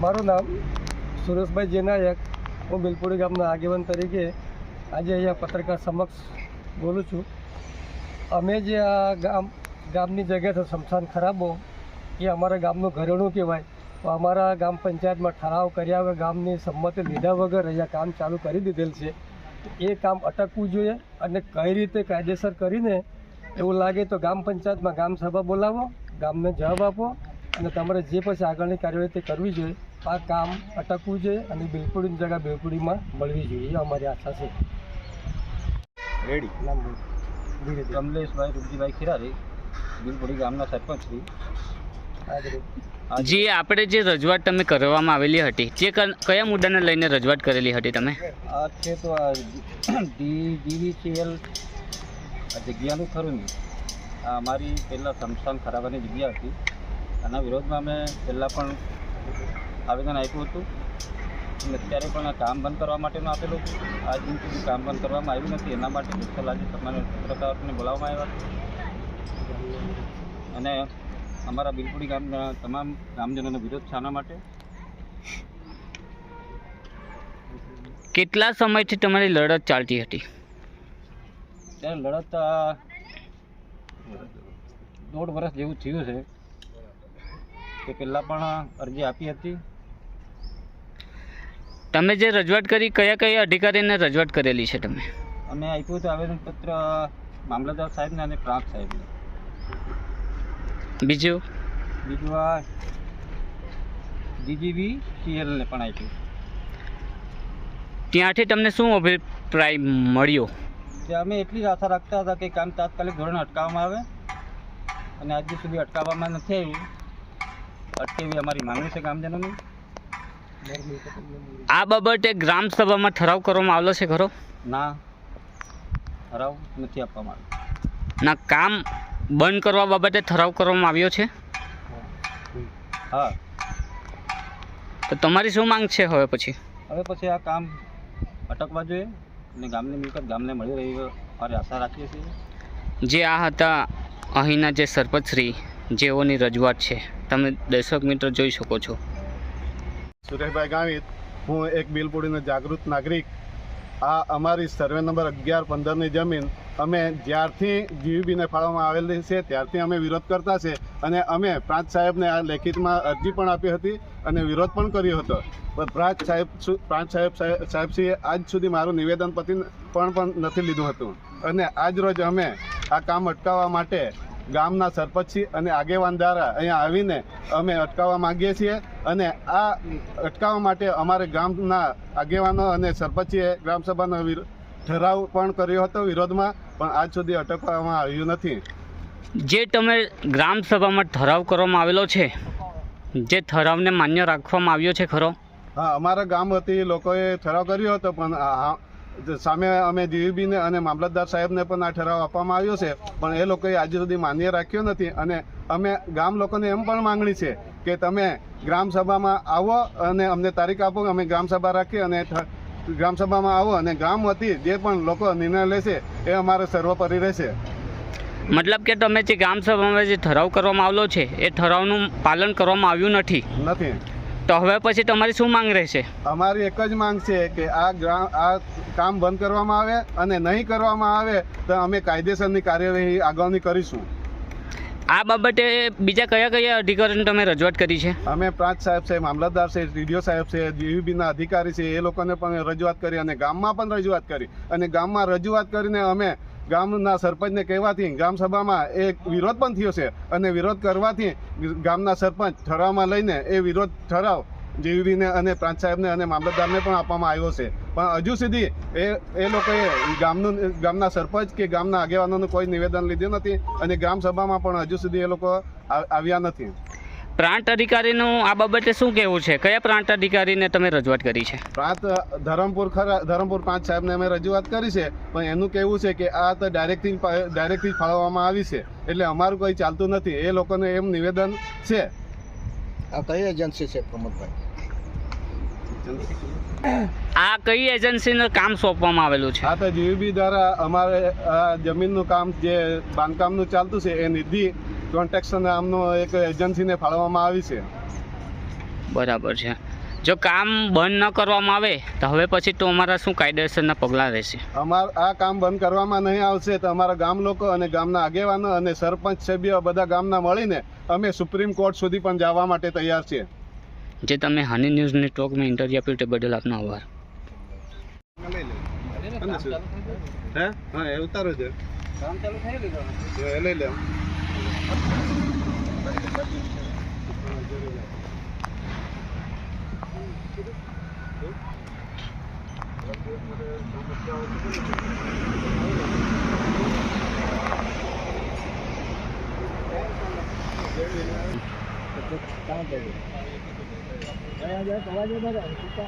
મારું નામ સુરેશભાઈ જેનાયક. હું બિલપુરી ગામના આગેવાન તરીકે આજે અહીંયા પત્રકાર સમક્ષ બોલું છું. અમે જે આ ગામ, ગામની જગ્યા છે શમશાન ખરાબો, એ અમારા ગામનું ઘરેણું કહેવાય. તો અમારા ગામ પંચાયતમાં ઠરાવ કર્યા વગર, ગામની સંમતિ લીધા વગર અહીંયા કામ ચાલુ કરી દીધેલ છે. એ કામ અટકવું જોઈએ અને કઈ રીતે કાયદેસર કરીને, એવું લાગે તો ગામ પંચાયતમાં ગામ સભા બોલાવો, ગામને જવાબ આપો અને તમારે જે પછી આગળની કાર્યવાહી તે કરવી જોઈએ આ કામ અટકવું જોઈએ અને બિલપુડીની જગ્યા બિલપુડીમાં મળવી જોઈએ એ અમારી આશા છે. રેડી. કમલેશભાઈ રૂપજીભાઈ ખીરારી બિલપુડી ગામના સરપંચ શ્રી. જે આપણે જે રજૂઆત તમે કરવામાં આવેલી હતી જે ક- કયા મુદ્દાને લઈને રજૂઆત કરેલી હતી તમે? આ છે તો આ ડી જીવીસીએલ આ જગ્યાનું ખરું ને આ અમારી પહેલાં સમસાન ખરાબાની જગ્યા હતી આના વિરોધમાં અમે પહેલાં પણ આવેદન આપ્યું હતું. અને અત્યારે પણ આ કામ બંધ કરવા માટેનું આપેલું હતું આજ દિન સુધી કામ બંધ કરવામાં આવ્યું નથી એના માટે વિઠ્ઠલ આજે તમારે પત્રકારોને બોલાવવામાં આવ્યા હતા. અને અમારા બિલપુડી ગામના તમામ ગ્રામજનોનો વિરોધ શાના માટે. કેટલા સમયથી તમારી લડત ચાલતી હતી? ત્યારે લડત દોઢ વર્ષ જેવું થયું છે. તે પહેલાં પણ અરજી આપી હતી. તમે જે રજૂઆત કરી કયા કયા અધિકારીને રજૂઆત કરેલી છે તમે? અમે આપ્યું હતું આવેદનપત્ર મામલતદાર સાહેબને અને પ્રાંત સાહેબને. બીજું? બીજું આ ડીજીબી સીએલને પણ આપ્યું. ત્યાંથી તમને શું અભિપ્રાય મળ્યો? જે અમે એટલી જ આશા રાખતા હતા કે કામ તાત્કાલિક ધોરણે અટકાવવામાં આવે અને આજ સુધી અટકાવવામાં નથી આવ્યું. અટકેવી અમારી માંગણી છે ગામજનોની? આ બાબતે ગ્રામ સભામાં ઠરાવ કરવામાં આવેલો છે ખરો? ના ઠરાવ નથી આપવામાં આવ્યો. ના કામ બંધ કરવા બાબતે ઠરાવ કરવામાં આવ્યો છે? હા. તો તમારી શું માંગ છે હવે પછી? હવે પછી આ કામ અટકવા જોઈએ અને ગામની મિલકત ગામને મળી રહી અમારી આશા રાખીએ છીએ. જે આ હતા અહીંના જે સરપંચશ્રી જેઓની રજૂઆત છે. તમે દર્શક મિત્રો જોઈ શકો છો. સુરેશભાઈ ગામિત હું એક બિલપુડીનો જાગૃત નાગરિક. આ અમારી સર્વે નંબર અગિયાર પંદરની જમીન અમે જ્યારથી જીવીબીને ફાળવવામાં આવેલી છે, ત્યારથી અમે વિરોધ કરતા છે અને અમે પ્રાંત સાહેબને આ લેખિતમાં અરજી પણ આપી હતી અને વિરોધ પણ કર્યો હતો. પણ પ્રાંત સાહેબ પ્રાંત સાહેબ સાહેબશ્રીએ આજ સુધી મારું નિવેદન પતિ પણ પણ નથી લીધું હતું. અને આજ રોજ અમે આ કામ અટકાવવા માટે ગામના સરપંચી અને આગેવાન દ્વારા અહીંયા આવીને અમે અટકાવવા માંગીએ છીએ અને આ અટકાવવા માટે અમારે ગામના આગેવાનો અને સરપંચીએ ગ્રામસભાનો ઠરાવ પણ કર્યો હતો વિરોધમાં પણ આજ સુધી અટકવામાં આવ્યું નથી. જે તમે ગ્રામસભામાં ઠરાવ કરવામાં આવેલો છે જે ઠરાવને માન્ય રાખવામાં આવ્યો છે ખરો? હા અમારા ગામ વતી લોકોએ ઠરાવ કર્યો હતો પણ સામે અમે જીવીબીને અને મામલતદાર સાહેબને પણ આ ઠરાવ આપવામાં આવ્યો છે. પણ એ લોકોએ આજે સુધી માન્ય રાખ્યો નથી અને અમે ગામ લોકોને એમ પણ માંગણી છે કે તમે ગ્રામસભામાં આવો અને અમને તારીખ આપો અમે ગ્રામસભા રાખી રાખીએ અને ગ્રામસભામાં આવો અને ગામ વતી જે પણ લોકો નિર્ણય લેશે એ અમારે સર્વોપરી રહેશે. મતલબ કે તમે જે ગ્રામસભામાં જે ઠરાવ કરવામાં આવેલો છે એ ઠરાવનું પાલન કરવામાં આવ્યું નથી? નથી. તો હવે પછી તમારી શું માંગ રહેશે? અમારી એક જ માંગ છે કે આ આ કામ બંધ કરવામાં આવે અને નહીં કરવામાં આવે તો અમે કાયદેસરની કાર્યવાહી આગળની કરીશું. આ બાબતે બીજા કયા કયા અધિકારીને તમે રજૂઆત કરી છે? અમે પ્રાંત સાહેબ છે મામલતદાર છે ડીડીઓ સાહેબ છે જીવીબીના અધિકારી છે એ લોકોને પણ રજૂઆત કરી અને ગામમાં પણ રજૂઆત કરી. અને ગામમાં રજૂઆત કરીને અમે ગામના સરપંચને કહેવાથી ગ્રામસભામાં એ વિરોધ પણ થયો છે અને વિરોધ કરવાથી ગામના સરપંચ ઠરાવમાં લઈને એ વિરોધ ઠરાવ જીવીને અને પ્રાંત સાહેબને અને મામલતદારને પણ આપવામાં આવ્યો છે. પણ હજુ સુધી એ એ લોકોએ ગામનું, ગામના સરપંચ કે ગામના આગેવાનોનું કોઈ નિવેદન લીધું નથી અને ગ્રામસભામાં પણ હજુ સુધી એ લોકો આવ્યા નથી. પ્રાંત અધિકારીનું આ બાબતે શું કહેવું છે? કયા પ્રાંત અધિકારીને તમે રજૂઆત કરી છે? પ્રાંત ધરમપુર ખરા ધરમપુર પાંચ સાહેબને અમે રજૂઆત કરી છે પણ એનું કહેવું છે કે આ તો ડાયરેક્ટથી ડાયરેક્ટથી ફાળવવામાં આવી છે એટલે અમારું કંઈ ચાલતું નથી. એ લોકોને એમ નિવેદન છે. આ કઈ એજન્સી છે પ્રમોદભાઈ? આ કઈ એજન્સીને કામ સોંપવામાં આવેલું છે? આ તો જીવીબી દ્વારા અમારે આ જમીનનું કામ જે બાંધકામનું ચાલતું છે એ નિધિ કોન્ટ્રાક્શન નામનો એક એજન્સીને ફાળવવામાં આવી છે. બરાબર છે. જો કામ બંધ ન કરવામાં આવે તો હવે પછી તો અમારા શું કાયદેસરના પગલાં રહેશે? અમાર આ કામ બંધ કરવામાં નહીં આવશે તો અમારા ગામ લોકો અને ગામના આગેવાનો અને સરપંચ સભ્ય બધા ગામના મળીને અમે સુપ્રીમ કોર્ટ સુધી પણ જવા માટે તૈયાર છીએ. જે તમે હની ન્યૂઝની ટોકમાં ઇન્ટરવ્યૂ આપ્યું તે બદલ આપનો આભાર. હે હા એ ઉતારો છે. કામ ચાલુ થઈ ગયું લઈ લે. Jangan-jangan, kawannya badan. Kita